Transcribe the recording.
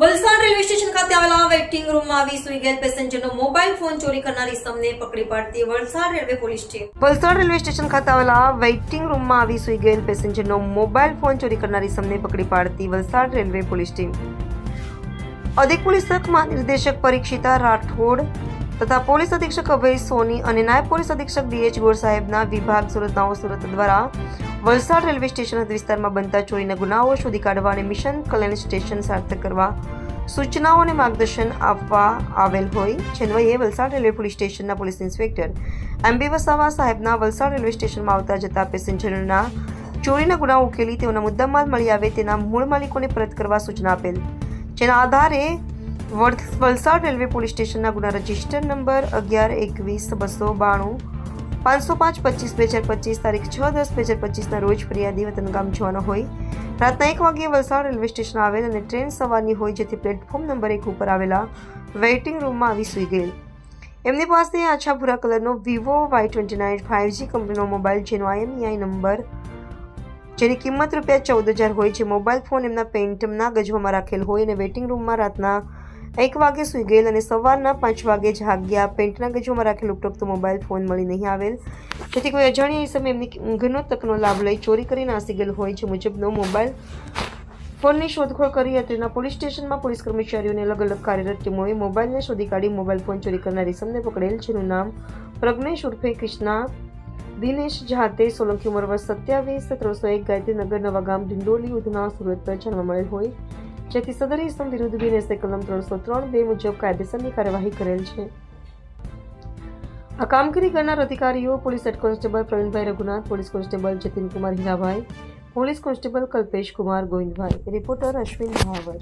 Valsad railway station ખાતે આવેલા waiting રૂમમાં આવી સુઈ ગયેલ પેસેન્જરનો મોબાઈલ ફોન ચોરી કરનારી સમને પકડી પાડતી Valsad railway police team. Valsad railway station ખાતે આવેલા વેઇટિંગ રૂમમાં આવી સુઈ ગયેલ પેસેન્જરનો મોબાઈલ ફોન ચોરી કરનારી સમને પકડી પાડતી વલસાડ રેલવે પોલીસ ટીમ. અધિક પોલીસ મહાનિર્દેશક પરીક્ષિતા રાઠોડ તથા પોલીસ અધિક્ષક અભય સોની અને નાયબ પોલીસ અધિક્ષક ડીએચ ગોર સાહેબના વિભાગ સુરત નાઓ સુરત દ્વારા વલસાડ રેલવે સ્ટેશન વિસ્તારમાં બનતા ચોરીના ગુનાઓ, શોધી કાઢવા અને મિશન કલ્યાણ સ્ટેશન સાર્થક કરવા સૂચનાઓ અને માર્ગદર્શન આપવા આવેલ હોય. જેન્વયે વલસાડ રેલવે પોલીસ સ્ટેશનના પોલીસ ઇન્સ્પેક્ટર એમ વસાવા સાહેબના વલસાડ રેલવે સ્ટેશનમાં આવતા જતા પેસેન્જરોના ચોરીના ગુનાઓ ઉકેલી તેઓના મુદ્દામાલ મળી આવે તેના મૂળ માલિકોને પરત કરવા સૂચના આપેલ. જેના આધારે વલસાડ રેલવે પોલીસ સ્ટેશનના ગુના રજિસ્ટર નંબર અગિયાર, એકવીસ, બસો બાણું પાંચસો પાંચ પચીસ બે હજાર પચીસ તારીખ છ દસ બે હજાર પચીસના રોજ ફરિયાદી વતન ગામ જવાનો હોય. રાતના એક વાગ્યે વલસાડ રેલવે સ્ટેશન આવેલ અને ટ્રેન સવારની હોય જેથી પ્લેટફોર્મ નંબર એક ઉપર આવેલા વેઇટિંગ રૂમમાં આવી સૂઈ ગયેલ. એમની પાસે આછા ભૂરા કલરનો Vivo Y twenty nine five G કંપનીનો મોબાઈલ જેનો આઈએમઈઆઈ નંબર જેની કિંમત રૂપિયા ચૌદ હજાર હોય છે મોબાઈલ ફોન એમના પેન્ટમના ગજવામાં રાખેલ હોય અને વેઇટિંગ રૂમમાં રાતના એક વાગે સૂઈ ગયેલ અને સવારના પાંચ વાગે જાગ્યા પેન્ટના ગજવામાં રાખેલ ઉપરોક્ત મોબાઈલ ફોન મળી નહીં આવેલ. જેથી કોઈ અજાણ્યા સમયે એમની ઊંઘનો તકનો લાભ લઈ ચોરી કરી નાસી ગયેલ હોય છે મુજબનો મોબાઈલ ફોનની શોધખોળ કરી અત્રેના પોલીસ સ્ટેશનમાં પોલીસ કર્મચારીઓને અલગ અલગ કાર્યરત ટીમોએ મોબાઈલને શોધી કાઢી મોબાઈલ ફોન ચોરી કરનાર ઇસમને પકડેલ, જેનું નામ પ્રજ્ઞેશ ઉર્ફે કૃષ્ણા, દિનેશ જાતે, સોલંકી ઉંમર સત્યાવીસ, ત્રણસો એક ગાયત્રીનગર નવાગામ ડિંડોલી ઉધના, સુરત જાણવા મળેલ હોય. જેથી સદર ઇસમ વિરુદ્ધ બીએનએસએ કલમ ત્રણસો ત્રણ બે મુજબ કાયદેસરની કાર્યવાહી કરેલ છે. આ કામગીરી કરનાર અધિકારીઓ police head constable Pravinbhai Raghunath, police constable Jatinkumar Hirabhai, police constable Kalpesh Kumar Govindbhai, reporter Ashwin Bhavar